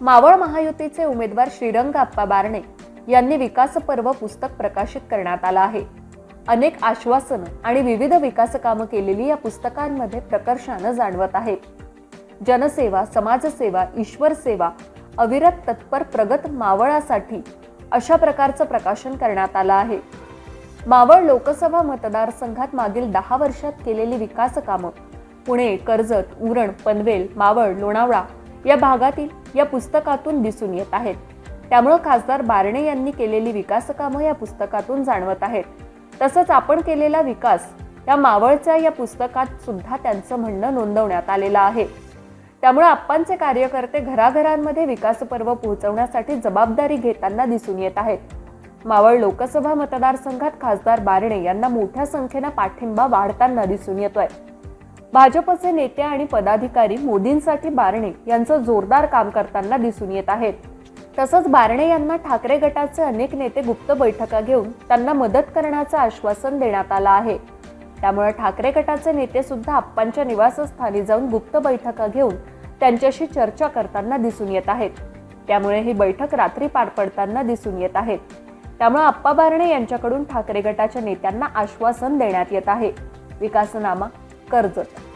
मावळ महायुतीचे उमेदवार श्रीरंग आप्पा बारणे यांनी विकास पर्व पुस्तक प्रकाशित करण्यात आलं आहे. अनेक आश्वासनं आणि विविध विकास कामं केलेली या पुस्तकांमध्ये प्रकर्षानं जाणवत आहे. जनसेवा समाजसेवा ईश्वर सेवा अविरत तत्पर प्रगत मावळासाठी अशा प्रकारचं प्रकाशन करण्यात आलं आहे. मावळ लोकसभा मतदारसंघात मागील दहा वर्षात केलेली विकास कामं पुणे कर्जत उरण पनवेल मावळ लोणावळा या भागातील या पुस्तकातून दिसून येत आहेत. त्यामुळं खासदार बारणे यांनी केलेली विकासकामं या पुस्तकातून जाणवत आहेत. तसंच आपण केलेला विकास या मावळच्या या पुस्तकात सुद्धा त्यांचं म्हणणं नोंदवण्यात आलेलं आहे. त्यामुळे आप्पांचे कार्यकर्ते घराघरांमध्ये विकास पर्व पोहोचवण्यासाठी जबाबदारी घेताना दिसून येत आहेत. मावळ लोकसभा मतदारसंघात खासदार बारणे यांना मोठ्या संख्येनं पाठिंबा वाढताना दिसून येतोय. भाजपचे नेते आणि पदाधिकारी मोदींसाठी बारणे यांचं जोरदार काम करताना दिसून येत आहेत. तसंच बारणे यांना ठाकरे गटाचे अनेक नेते गुप्त बैठका घेऊन त्यांना मदत करण्याचं आश्वासन देण्यात आलं आहे. त्यामुळे ठाकरे गटाचे नेते सुद्धा आप्पांच्या निवासस्थानी जाऊन गुप्त बैठका घेऊन त्यांच्याशी चर्चा करताना दिसून येत आहेत. त्यामुळे ही बैठक रात्री पार पडताना दिसून येत आहेत. त्यामुळे आप्पा बारणे यांच्याकडून ठाकरे गटाच्या नेत्यांना आश्वासन देण्यात येत आहे. विकासनामा कर्जत